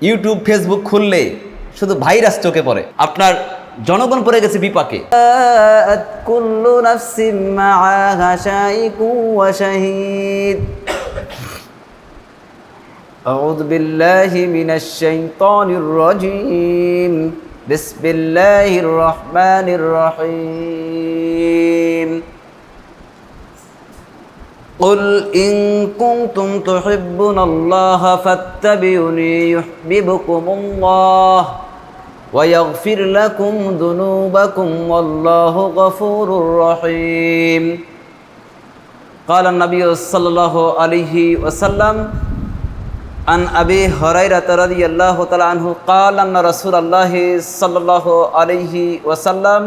YouTube Facebook খুললে শুধু virus চোখে পড়ে আপনার জনগণ পড়ে গেছে বিপাকে جاءت كل نفس معها شائك وشهيد أعوذ بالله من الشيطان الرجيم بسم الله الرحمن الرحيم قل إن كنتم تحبون الله فاتبعوني يحببكم الله ويغفر لكم ذنوبكم والله غفور رحيم قال النبي صلى الله عليه وسلم عن أبي هريرة رضي الله تعالى عنه قال أن رسول الله صلى الله عليه وسلم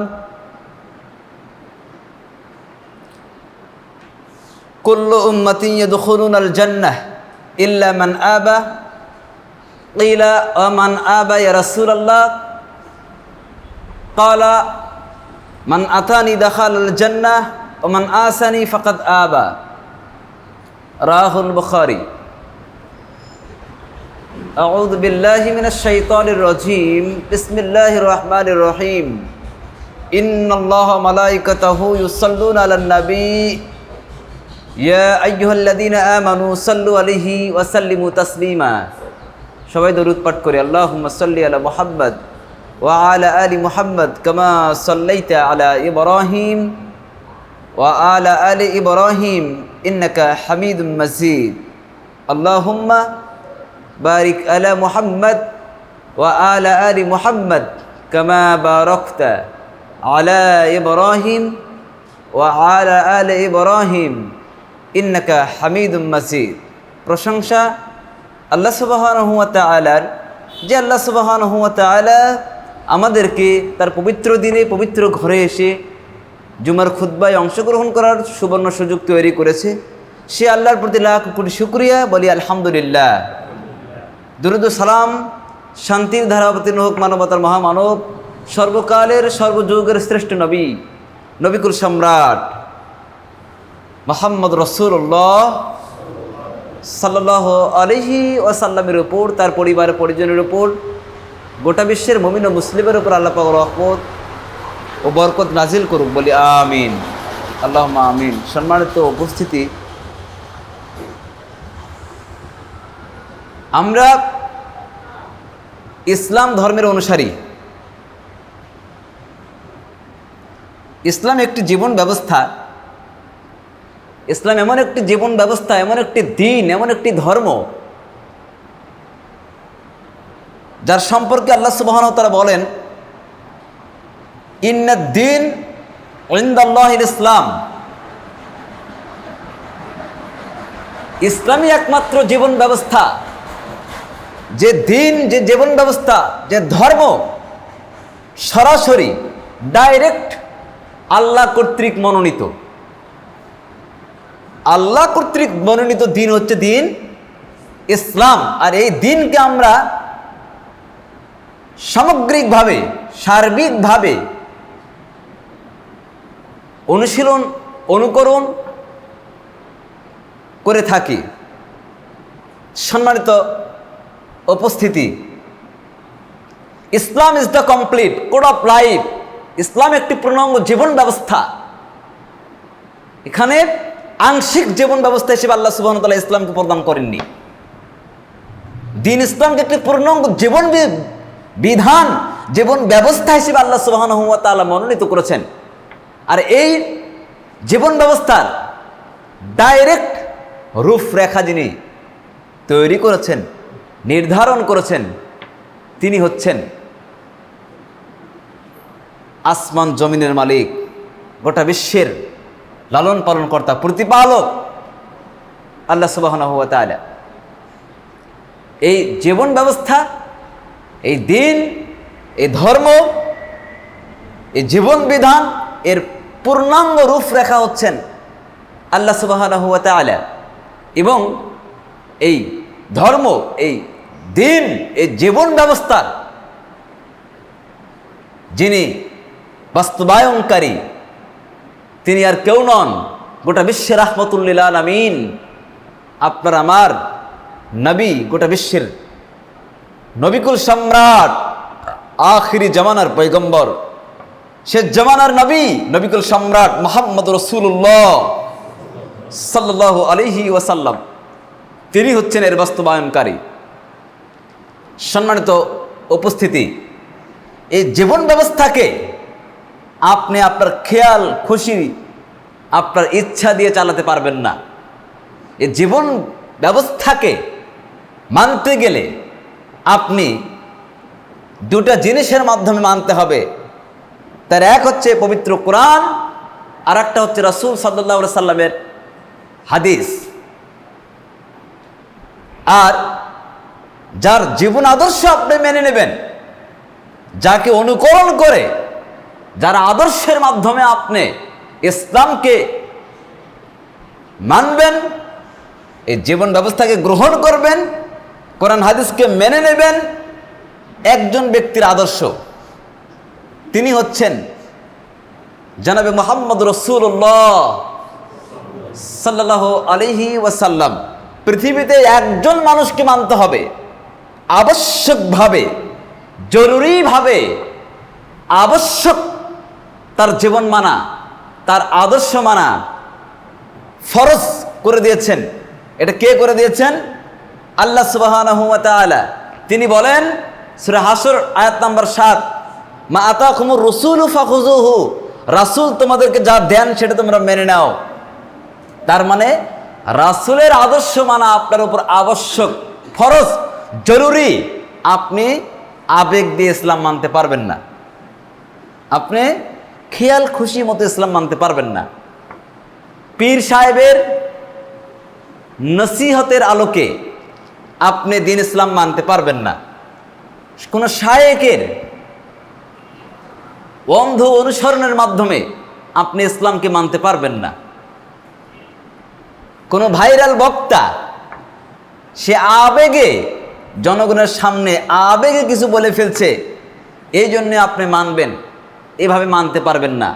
كل أمة يدخلون الجنة إلا من آبى قيل ومن آبى يا رسول الله قال من أتاني دخل الجنة ومن آسني فقد آبى راه البخاري أعوذ بالله من الشيطان الرجيم بسم الله الرحمن الرحيم إن الله ملائكته يصلون على النبي يا أيها الذين آمنوا صلوا عليه وسلموا تسليما সবাই দরুদ পাঠ করে আল্লাহুম্মা সাল্লি আলা মুহাম্মদ ওয়া আলা আলি মুহাম্মদ কামা সাল্লাইতা আলা ইব্রাহিম ওয়া আলা আলি ইব্রাহিম ইন্নাকা হামিদুম মাজিদ আল্লাহুম্মা বারিক আলা মুহাম্মদ ওয়া আলা আলি মুহাম্মদ কামা বারাকতা আলা ইব্রাহিম ওয়া আলা আলি ইব্রাহিম ইন্নাকা হামিদুম মাজিদ প্রশংসা আল্লাহ সুবাহান হুয়া তালার যে আল্লাহ সুবাহান হুয়া তালা আমাদেরকে তার পবিত্র দিনে পবিত্র ঘরে এসে জুমার খুদ্বায় অংশগ্রহণ করার সুবর্ণ সুযোগ তৈরি করেছে। সে আল্লাহর প্রতি লাখ কোটি শুক্রিয়া, বলি আলহামদুলিল্লাহ। দুরুদ সালাম শান্তির ধারাবতীর্ণ হোক মানবতার মহামানব, সর্বকালের সর্বযুগের শ্রেষ্ঠ নবী, নবিকুল সম্রাট। মোহাম্মদ রসুল্লাহ সাল্লাহ আলহি ওয়াসাল্লামের উপর, তার পরিবারের পরিজনের উপর, গোটা বিশ্বের মমিন ও মুসলিমের উপর আল্লাহ পাক রহমত ও বরকত নাজিল করুক। বলি আমিন। আল্লাহ আমিন। সম্মানিত উপস্থিতি। আমরা ইসলাম ধর্মের অনুসারী। ইসলাম একটি জীবন ব্যবস্থা। ইসলাম এমন একটি জীবন ব্যবস্থা, এমন একটি দিন, এমন একটি ধর্ম যার সম্পর্কে আল্লাহ সুবাহন তারা বলেন ইন্দাল্লাহ ইসলাম। ইসলামই একমাত্র জীবন ব্যবস্থা। যে দিন, যে জীবন ব্যবস্থা, যে ধর্ম সরাসরি ডাইরেক্ট আল্লাহ কর্তৃক মনোনীত। আল্লাহ কর্তৃক মনোনীত দিন হচ্ছে দিন ইসলাম। আর এই দিনকে আমরা সামগ্রিকভাবে, সার্বিকভাবে অনুশীলন, অনুকরণ করে থাকি। সম্মানিত উপস্থিতি। Islam is the complete code of life ইসলাম একটি পূর্ণাঙ্গ জীবন ব্যবস্থা। এখানে আংশিক জীবন ব্যবস্থা হিসেবে আল্লাহ সুবাহ তাল্লাহ ইসলামকে প্রদান করেননি। দিন ইসলামকে একটি পূর্ণাঙ্গ জীবন বিধান, জীবন ব্যবস্থা হিসেবে আল্লাহ সুবাহ মনোনীত করেছেন। আর এই জীবন ব্যবস্থার ডাইরেক্ট রূপরেখা যিনি তৈরি করেছেন, নির্ধারণ করেছেন, তিনি হচ্ছেন আসমান জমিনের মালিক, গোটা বিশ্বের লালন পালন কর্তা প্রতিপালক আল্লাহ সুবাহ এই জীবন ব্যবস্থা, এই দিন, এই ধর্ম, এই জীবন বিধান, এর পূর্ণাঙ্গ রূপরেখা হচ্ছেন আল্লাহ সুবাহ এবং এই ধর্ম, এই দিন, এই জীবন ব্যবস্থার যিনি বাস্তবায়নকারী তিনি আর কেউ নন, গোটা বিশ্বের রহমতুল্লিল আমিন আপনার আমার নবী গোটা বিশ্বের নবিকুল সম্রাট, আখিরি জামানার পৈগম্বর সে জামানার নবী, নবিকুল সম্রাট মোহাম্মদ রসুল্লাহ সাল্লাহ আলহি ওয়াসাল্লাম। তিনি হচ্ছেন এর বাস্তবায়নকারী। সম্মানিত উপস্থিতি, এই জীবন ব্যবস্থাকে আপনি আপনার খেয়াল, খুশি, আপনার ইচ্ছা দিয়ে চালাতে পারবেন না। এ জীবন ব্যবস্থাকে মানতে গেলে আপনি দুটা জিনিসের মাধ্যমে মানতে হবে। তার এক হচ্ছে পবিত্র কোরআন আর একটা হচ্ছে রাসুল সাল্লাহ সাল্লামের হাদিস। আর যার জীবন আদর্শ আপনি মেনে নেবেন, যাকে অনুকরণ করে যার আদর্শের মাধ্যমে আপনি ইসলামকে মানবেন, এই জীবন ব্যবস্থাকে গ্রহণ করবেন, কোরআন হাদিসকে মেনে নেবেন, একজন ব্যক্তির আদর্শ, তিনি হচ্ছেন জানাবে মোহাম্মদ রসুল্লাহ সাল্লাহ আলহি ওয়াসাল্লাম। পৃথিবীতে একজন মানুষকে মানতে হবে। আবশ্যকভাবে, জরুরিভাবে, আবশ্যক তার জীবন মানা, তার আদর্শ মানা, ফরজ করে দিয়েছেন। এটা কে করে দিয়েছেন? আল্লাহ সুবাহ তিনি বলেন, সুরে হাসর, আয়াত নাম্বার সাত, মা আতা কুমুর রসুল রাসুল তোমাদেরকে যা দেন সেটা তোমরা মেনে নাও। তার মানে রাসুলের আদর্শ মানা আপনার উপর আবশ্যক, ফরজ, জরুরি। আপনি আবেগ দিয়ে ইসলাম মানতে পারবেন না। আপনি খেয়াল খুশি মতো ইসলাম মানতে পারবেন না। পীর সাহেবের নসিহতের আলোকে আপনি দিন ইসলাম মানতে পারবেন না। কোনো শায়েকের অন্ধ অনুসরণের মাধ্যমে আপনি ইসলামকে মানতে পারবেন না। কোনো ভাইরাল বক্তা, সে আবেগে, জনগণের সামনে আবেগে কিছু বলে ফেলছে, এই জন্যে আপনি মানবেন। এভাবে মানতে পারবেন না।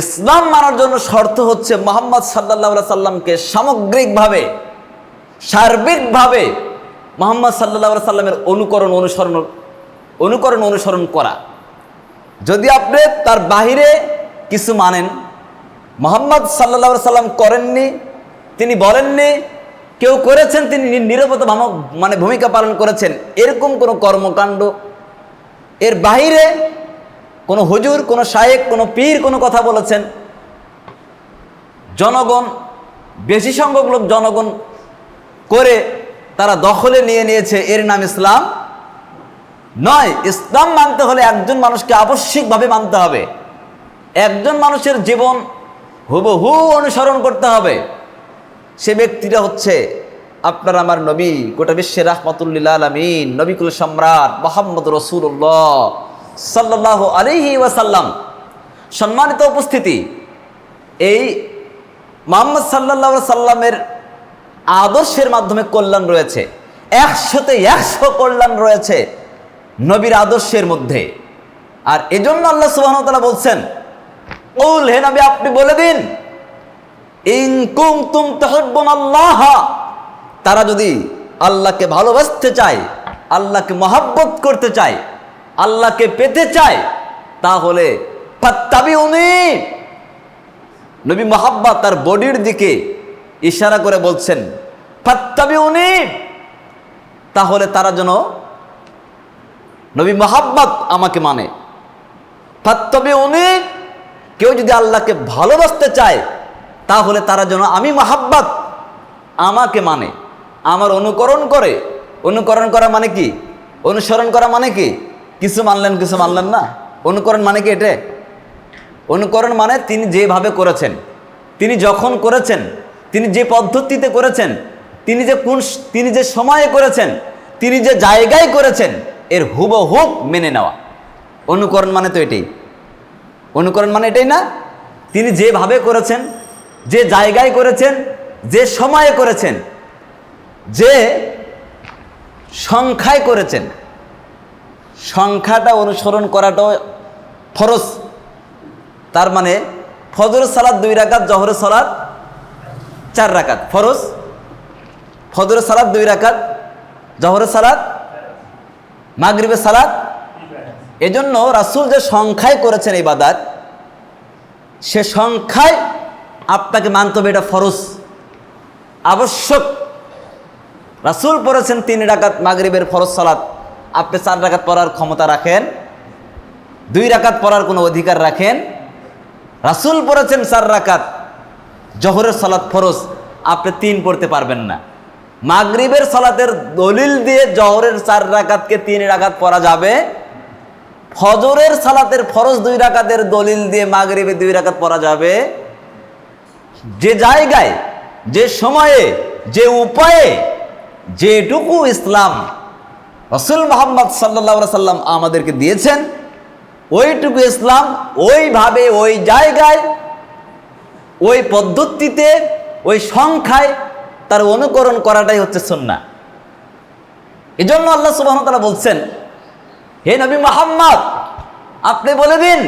ইসলাম মানার জন্য শর্ত হচ্ছে মোহাম্মদ সাল্লাহ সাল্লামকে সামগ্রিকভাবে, সার্বিকভাবে মোহাম্মদ সাল্লাহ সাল্লামের অনুকরণ অনুসরণ অনুকরণ অনুসরণ করা। যদি আপনি তার বাহিরে কিছু মানেন, মোহাম্মদ সাল্লাহ সাল্লাম করেননি, তিনি বলেননি, কেউ করেছেন, তিনি নিরবতা মানে ভূমিকা পালন করেছেন, এরকম কোনো কর্মকাণ্ড, এর বাহিরে কোনো হুজুর, কোনো শায়েক, কোনো পীর কোনো কথা বলেছেন। জনগণ, বেশি সংখ্যক লোক জনগণ করে তারা দখলে নিয়ে নিয়েছে, এর নাম ইসলাম নয়। ইসলাম মানতে হলে একজন মানুষকে আবশ্যিকভাবে মানতে হবে। একজন মানুষের জীবন হুবহু অনুসরণ করতে হবে। সে ব্যক্তিটা হচ্ছে আপনার আমার নবী, গোটা বিশ্বের রাহমাতুল্লিল আলমিন, নবিকুল সম্রাট মোহাম্মদ রসুল্লাহ সাল্লাহ আলিহি ওয়াসাল্লাম, সম্মানিত উপস্থিতি, এই মোহাম্মদ সাল্লাহ সাল্লামের আদর্শের মাধ্যমে কল্যাণ রয়েছে একশোতে একশো কল্যাণ রয়েছে নবীর আদর্শের মধ্যে। আর এজন্য আল্লাহ সুবাহতালা বলছেন ওল হে নবী, আপনি বলে দিন ইনকুম তুম তহব্বন আল্লাহ তারা যদি আল্লাহকে ভালোবাসতে চায়, আল্লাহকে মহাব্বত করতে চায় আল্লাহকে পেতে চায়, তাহলে ফাত্তাবি উনি নবী মহাব্বা তার বডির দিকে ইশারা করে বলছেন ফাত্তাবি উনি তাহলে তারা যেন নবী মহাব্বাত আমাকে মানে। ফাত্তাবি উনি কেউ যদি আল্লাহকে ভালোবাসতে চায়, তাহলে তারা যেন আমি মহাব্বাত আমাকে মানে। আমার অনুকরণ করে। অনুকরণ করা মানে কি? অনুসরণ করা মানে কি? কিছু মানলেন কিছু মানলেন না। অনুকরণ মানে কি এটা? অনুকরণ মানে তিনি যেভাবে করেছেন, তিনি যখন করেছেন, তিনি যে পদ্ধতিতে করেছেন, তিনি যে কোন তিনি যে সময়ে করেছেন, তিনি যে জায়গায় করেছেন, এর হুবহুব মেনে নেওয়া। অনুকরণ মানে তো এটাই। অনুকরণ মানে এটাই না, তিনি যেভাবে করেছেন, যে জায়গায় করেছেন, যে সময়ে করেছেন, যে সংখ্যায় করেছেন সংখ্যাটা অনুসরণ করাটাও ফরজ। তার মানে ফজর সালাদ দুই রাকাত, জহর সালাদ চার রাকাত। ফরজ? ফজর সালাদ দুই রাকাত, জহর সালাদ মাগরিবের সালাদ এজন্য রাসূল যে সংখ্যায় করেছেন ইবাদাত, সে সংখ্যায় আপনাকে মানতে হবে এটা ফরজ। আবশ্যক। রাসূল পড়েছেন তিন রাকাত মাগরিবের ফরজ সালাত। আপনি চার রাকাত পড়ার ক্ষমতা রাখেন, দুই রাকাত পড়ার কোনো অধিকার রাখেন। রাসূল পড়েছেন চার রাকাত, জহরের সালাত ফরজ, আপনি তিন পড়তে পারবেন না। মাগরিবের সালাতের দলিল দিয়ে জহরের চার রাকাতকে তিন রাকাত পড়া যাবে। ফজরের সালাতের ফরজ দুই রাকাতের দলিল দিয়ে মাগরিবে দুই রাকাত পড়া যাবে। যে জায়গায়, যে সময়ে, যে উপায়ে, যেটুকু ইসলাম রসুল মোহাম্মদ সাল্লাহ সাল্লাম আমাদেরকে দিয়েছেন, ওইটুকু ইসলাম ওইভাবে, ওই জায়গায়, ওই পদ্ধতিতে, ওই সংখ্যায় তার অনুকরণ করাটাই হচ্ছে সন্না এজন্য আল্লাহ সুবাহ তারা বলছেন, হে নবী মোহাম্মদ, আপনি বলে দিন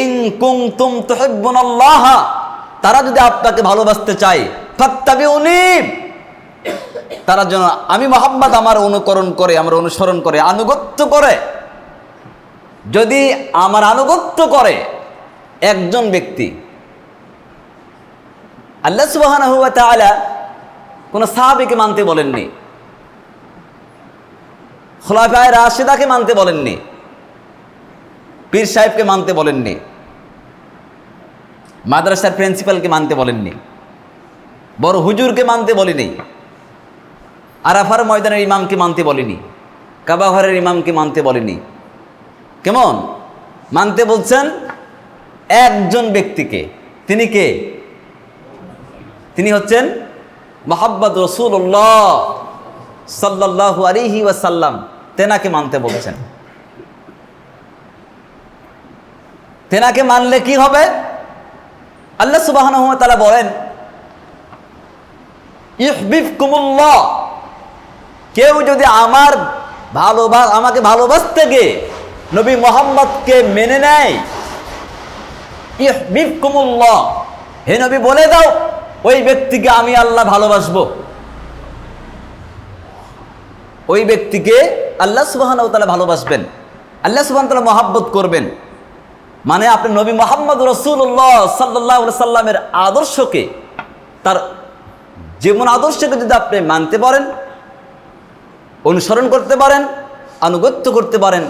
ইং কুং তুম তুহিব্বুন তারা যদি আপনাকে ভালোবাসতে চায় ফাত্তাবি উনিব তারা যেন আমি মোহাম্মদ আমার অনুকরণ করে, আমার অনুসরণ করে, আনুগত্য করে। যদি আমার আনুগত্য করে একজন ব্যক্তি, আল্লাহ সুবহানাহু ওয়া তাআলা কোন সাহাবীকে মানতে বলেননি, খোলাফায় রাশেদাকে মানতে বলেননি, পীর সাহেবকে মানতে বলেননি, মাদ্রাসার প্রিন্সিপালকে মানতে বলেননি, বড় হুজুরকে মানতে বলেনি আরাফার ময়দানের ইমামকে মানতে বলেনি কাবাঘরের ইমামকে মানতে বলেনি। কেমন? মানতে বলছেন একজন ব্যক্তিকে। তিনি কে? তিনি হচ্ছেন মোহাম্মদ রসুল্লাহ সাল্লাহ আলিহি ওয়াসাল্লাম। তেনাকে মানতে বলছেন। তেনাকে মানলে কি হবে? আল্লাহ সুবাহ তালা বলেন ইহবিব কুমুল্লাহ কেউ যদি আমার ভালোবা, আমাকে ভালোবাসতে গিয়ে নবী মোহাম্মদকে মেনে নেয় হে নবী বলে দাও, ওই ব্যক্তিকে আমি আল্লাহ ভালোবাসবো। ওই ব্যক্তিকে আল্লাহ সুবাহান তালা ভালোবাসবেন, আল্লাহ সুবাহ তালা মহাব্বত করবেন। মানে আপনি নবী মোহাম্মদ রসুল্লাহ সাল্লাহ সাল্লামের আদর্শকে, তার যেমন আদর্শকে যদি আপনি মানতে পারেন অনুসরণ করতে পারেন, আনুগত্য করতে পারেন।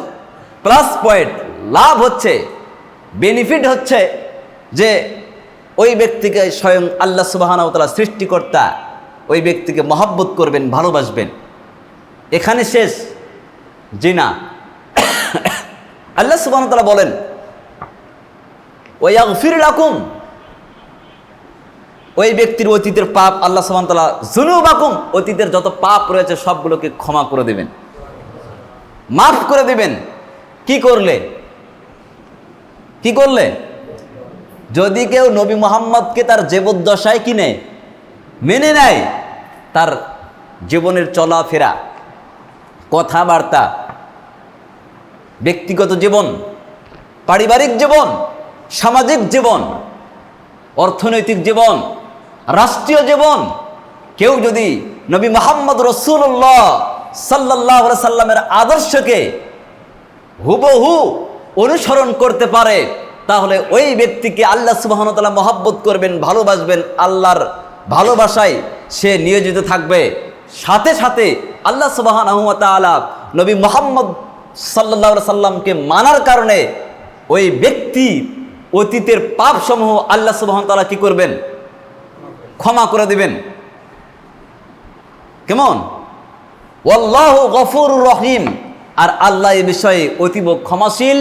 প্লাস পয়েন্ট লাভ হচ্ছে বেনিফিট হচ্ছে যে ওই ব্যক্তিকে স্বয়ং আল্লাহ সুবাহানতলা সৃষ্টিকর্তা, ওই ব্যক্তিকে মহাব্বত করবেন, ভালোবাসবেন। এখানে শেষ জি না আল্লাহ সুবাহতালা বলেন ওই ফির রাকুম ওই ব্যক্তির অতীতের পাপ আল্লাহ সুবাহতালা জুনু বাকুম অতীতের যত পাপ রয়েছে সবগুলোকে ক্ষমা করে দেবেন। মাফ করে দেবেন। কি করলে? কি করলে? যদি কেউ নবী মোহাম্মদকে তার জীবদ্দশায় কিনে, মেনে নেয়, তার জীবনের চলাফেরা, কথাবার্তা, ব্যক্তিগত জীবন, পারিবারিক জীবন, সামাজিক জীবন, অর্থনৈতিক জীবন রাষ্ট্রীয় জীবন। কেউ যদি নবী মোহাম্মদ রসুল্লাহ সাল্লাহ সাল্লামের আদর্শকে হুবহু অনুসরণ করতে পারে, তাহলে ওই ব্যক্তিকে আল্লাহ সুবাহনতালা মহাব্বত করবেন, ভালোবাসবেন, আল্লাহর ভালোবাসায় সে নিয়োজিত থাকবে। সাথে সাথে আল্লাহ সুবাহান আহমতালা নবী মোহাম্মদ সাল্লাহ সাল্লামকে মানার কারণে ওই ব্যক্তি অতীতের পাপসমূহ আল্লাহ সুবাহন তালা কী করবেন? ক্ষমা করে দিবেন। কেমন? ওয়াল্লাহ গফুর রহিম। আর আল্লাহ এ বিষয়ে অতীব ক্ষমাশীল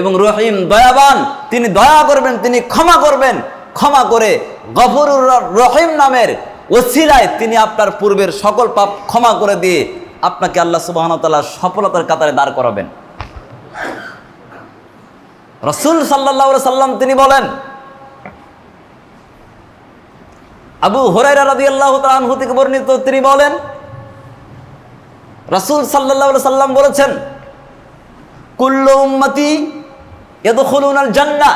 এবং রহিম দয়াবান। তিনি দয়া করবেন, তিনি ক্ষমা করবেন। ক্ষমা করে গফরুর রহিম নামের ওসিলায় তিনি আপনার পূর্বের সকল পাপ ক্ষমা করে দিয়ে আপনাকে আল্লাহ সুবাহতাল্লাহ সফলতার কাতারে দাঁড় করাবেন। রসুল সাল্লাহ সাল্লাম তিনি বলেন আবু হরাইরা রাদি আল্লাহ থেকে বর্ণিত, তিনি বলেন, রসুল সাল্লাহ সাল্লাম বলেছেন, কুল্লু জান্না।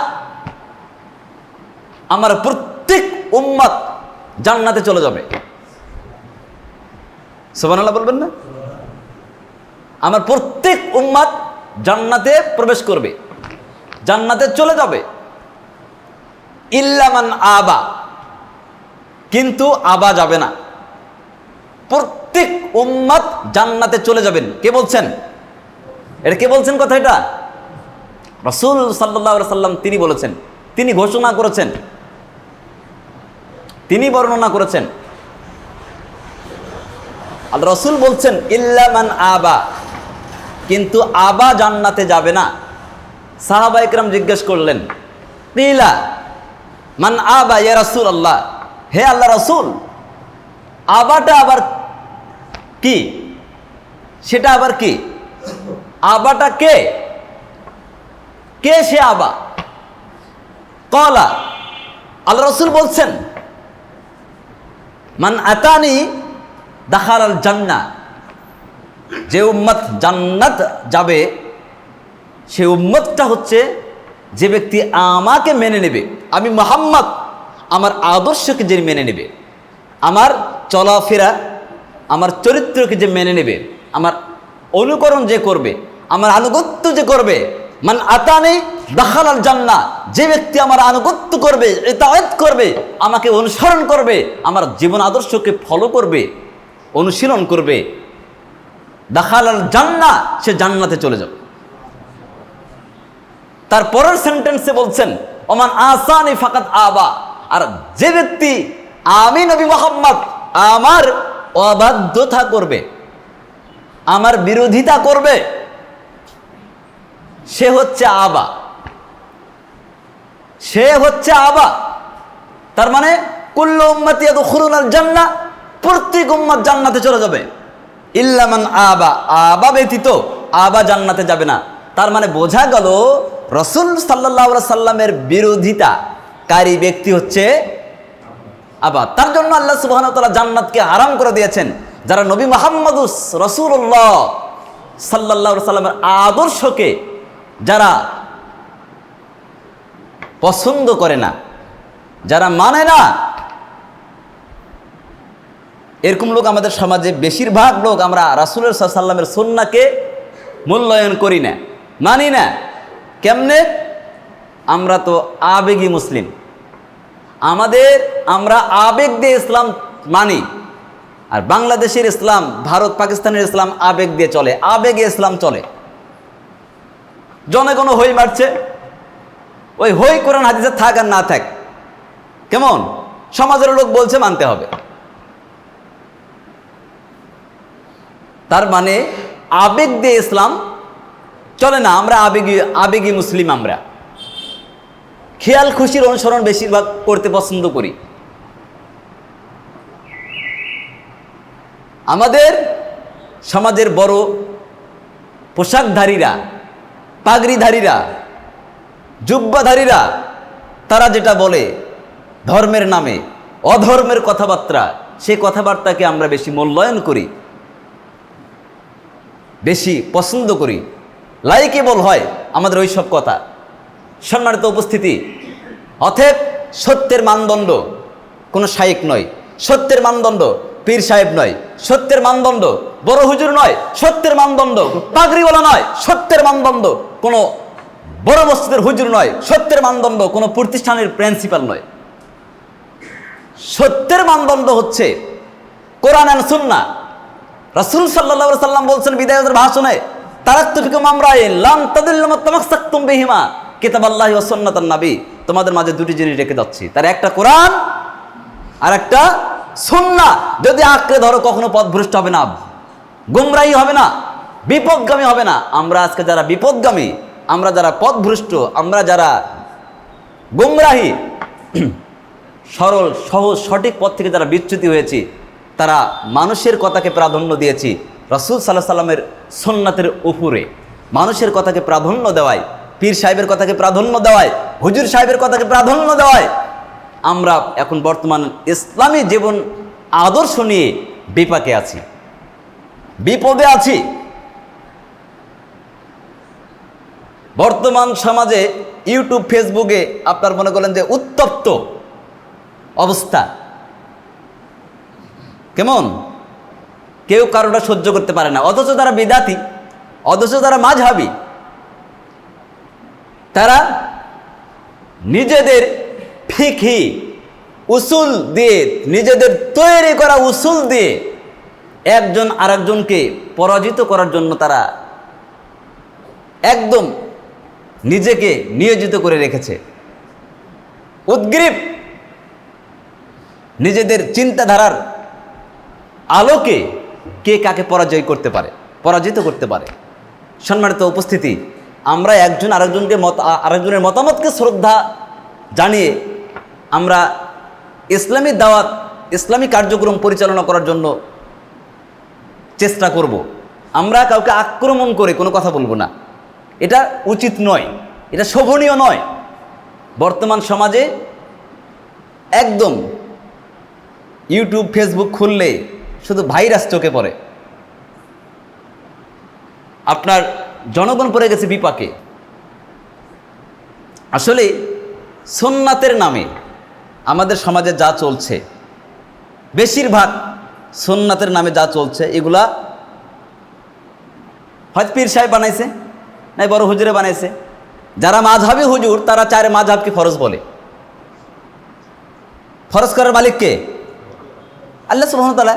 আমার প্রত্যেক উম্মত জান্নাতে চলে যাবে। সোবানাল্লাহ বলবেন না? আমার প্রত্যেক উম্মাদ জান্নাতে প্রবেশ করবে, জান্নাতে চলে যাবে। ইল্লামান আবা। কিন্তু আবা যাবে না। প্রত্যেক উম্মাদ জান্নাতে চলে যাবেন। কে বলছেন? এটা কে বলছেন কথা এটা? রসুল সাল্লাহ সাল্লাম তিনি বলেছেন। তিনি ঘোষণা করেছেন। তিনি বর্ণনা করেছেন। আর রসুল বলছেন ইল্লামান আবা। কিন্তু আবা জান্নাতে যাবে না। সাহাবা ইকরাম জিজ্ঞেস করলেন মান আবা ইয়া রাসূল আল্লাহ হে আল্লাহ রসুল আবাটা আবার কি? সেটা আবার কি? আবাটা কে? কে সে আবা? কলা। আল্লাহ রসুল বলছেন, মান আতানি দাখাল আল জান্না যে উম্মত জান্নাত যাবে, সে উম্মতটা হচ্ছে যে ব্যক্তি আমাকে মেনে নেবে। আমি মোহাম্মদ। আদর্শকে যে মেনে নেবে, আমার চলাফেরা, আমার চরিত্রকে যে মেনে নেবে, আমার অনুকরণ যে করবে, আমার আনুগত্য যে করবে, মান আতানি দাখাল আল জান্না যে ব্যক্তি আমার আনুগত্য করবে এতায়াত করবে, আমাকে অনুসরণ করবে, আমার জীবন আদর্শকে ফলো করবে, অনুশীলন করবে দাখাল আল জান্না সে জান্নাতে চলে যাবে। তার পরের সেন্টেন্সে বলছেন, ওমান আসানি ফাকাত আবা আর যে ব্যক্তি, আমি নবী মোহাম্মদ, আমার অবাধ্যতা করবে, আমার বিরোধিতা করবে, সে হচ্ছে আবা। সে হচ্ছে আবা। তার মানে খুলুনাল জান্নাহ প্রত্যেক উম্মত জান্নাতে চলে যাবে। ইল্লামান আবা। আবা ব্যতীত আবা জান্নাতে যাবে না। তার মানে বোঝা গেল, রসুল সাল্লাহ সাল্লামের বিরোধিতা কারী ব্যক্তি হচ্ছে আবার তার জন্য আল্লাহ সুবাহ জান্নাতকে হারাম করে দিয়েছেন। যারা নবী মোহাম্মদ রসুল্লাহ সাল্লাহ সাল্লামের আদর্শকে যারা পছন্দ করে না, যারা মানে না, এরকম লোক আমাদের সমাজে বেশিরভাগ লোক আমরা রাসুলের সাল্লামের সন্নাকে মূল্যায়ন করি না, মানি না। কেমনে? আমরা তো আবেগী মুসলিম। আমাদের আমরা আবেগ দিয়ে ইসলাম মানি। আর বাংলাদেশের ইসলাম, ভারত, পাকিস্তানের ইসলাম আবেগ দিয়ে চলে, আবেগে ইসলাম চলে। জনগণ হই মারছে? ওই হই কোরআন হাদিসে থাক আর না থাক। কেমন? সমাজের লোক বলছে মানতে হবে। তার মানে আবেগ দিয়ে ইসলাম চলে না, আমরা আবেগী আবেগী মুসলিম আমরা। খেয়াল, খুশির অনুসরণ বেশিরভাগ করতে পছন্দ করি। আমাদের সমাজের বড় পোশাকধারীরা, পাগড়িধারীরা, জুব্বাধারীরা, তারা যেটা বলে ধর্মের নামে, অধর্মের কথাবার্তা সেই কথাবার্তাকে আমরা বেশি মূল্যায়ন করি, বেশি পছন্দ করি। লাইকেবল হয় আমাদের ওই সব কথা। সম্মানিত উপস্থিতি অথেব সত্যের মানদণ্ড কোনো শাইক নয়, সত্যের মানদণ্ড পীর সাহেব নয়, সত্যের মানদণ্ড বড় হুজুর নয়, সত্যের মানদণ্ড পাগড়িওয়ালা নয়, সত্যের মানদণ্ড কোনো বড় মসজিদের হুজুর নয়, সত্যের মানদণ্ড কোনো প্রতিষ্ঠানের প্রিন্সিপাল নয়। সত্যের মানদণ্ড হচ্ছে কোরআন অ্যান্ড সুন্না রাসূল আলাইহি সাল্লাম বলছেন বিদায়তের ভাষণে তারাক্তুফিকুম আমরাইন, লাম তাদিল্লু তামাসসাকতুম বিহিমা। কিতাবাল্লাহি ওয়া সুন্নাতান নবী, তোমাদের মাঝে দুটি জিনিস রেখে যাচ্ছি। তার একটা কোরআন, আর একটা সুন্নাহ। যদি আঁকড়ে ধরো, কখনো পথভ্রষ্ট হবে না, গুমরাহি হবে না, বিপদগামী হবে না। আমরা আজকে যারা বিপদগামী, আমরা যারা পথভ্রষ্ট, আমরা যারা গুমরাহী, সরল, সহজ, সঠিক পথ থেকে যারা বিচ্যুতি হয়েছি, তারা মানুষের কথাকে প্রাধান্য দিয়েছি। রসুল সাল্লাহ সাল্লামের সন্ন্যাতের উপরে মানুষের কথাকে প্রাধান্য দেওয়ায় পীর সাহেবের কথাকে প্রাধান্য দেওয়ায়, হুজুর সাহেবের কথাকে প্রাধান্য দেওয়ায়, আমরা এখন বর্তমান ইসলামী জীবন আদর্শ নিয়ে বিপাকে আছি। বিপদে আছি। বর্তমান সমাজে ইউটিউব, ফেসবুকে আপনার মনে করেন যে উত্তপ্ত অবস্থা। কেমন? কেউ কারোটা সহ্য করতে পারে না। অথচ তারা বিদাতি, অথচ তারা মাঝহাবি। তারা নিজেদের ফিকি উসুল দিয়ে, নিজেদের তৈরি করা উসুল দিয়ে একজন আরেকজনকে পরাজিত করার জন্য তারা একদম নিজেকে নিয়োজিত করে রেখেছে। উদ্গ্রীব নিজেদের চিন্তাধারার আলোকে কে কাকে পরাজয় করতে পারে, পরাজিত করতে পারে। সম্মানিত উপস্থিতি আমরা একজন আরেকজনকে মত আরেকজনের মতামতকে শ্রদ্ধা জানিয়ে আমরা ইসলামী দাওয়াত, ইসলামী কার্যক্রম পরিচালনা করার জন্য চেষ্টা করব। আমরা কাউকে আক্রমণ করে কোনো কথা বলব না। এটা উচিত নয়। এটা শোভনীয় নয়। বর্তমান সমাজে একদম ইউটিউব, ফেসবুক খুললে শুধু ভাইরাস চোখে পড়ে। আপনার জনগণ পড়ে গেছে বিপাকে। আসলে সোননাথের নামে আমাদের সমাজে যা চলছে, বেশিরভাগ সোননাথের নামে যা চলছে, এগুলা হয়তো পীর সাহেব বানাইছে, নাই বড় হুজুরে বানাইছে। যারা মাঝহাবি হুজুর, তারা চারে মাঝহাবকে ফরজ বলে। ফরজ করার মালিককে আল্লাহ তাআলা।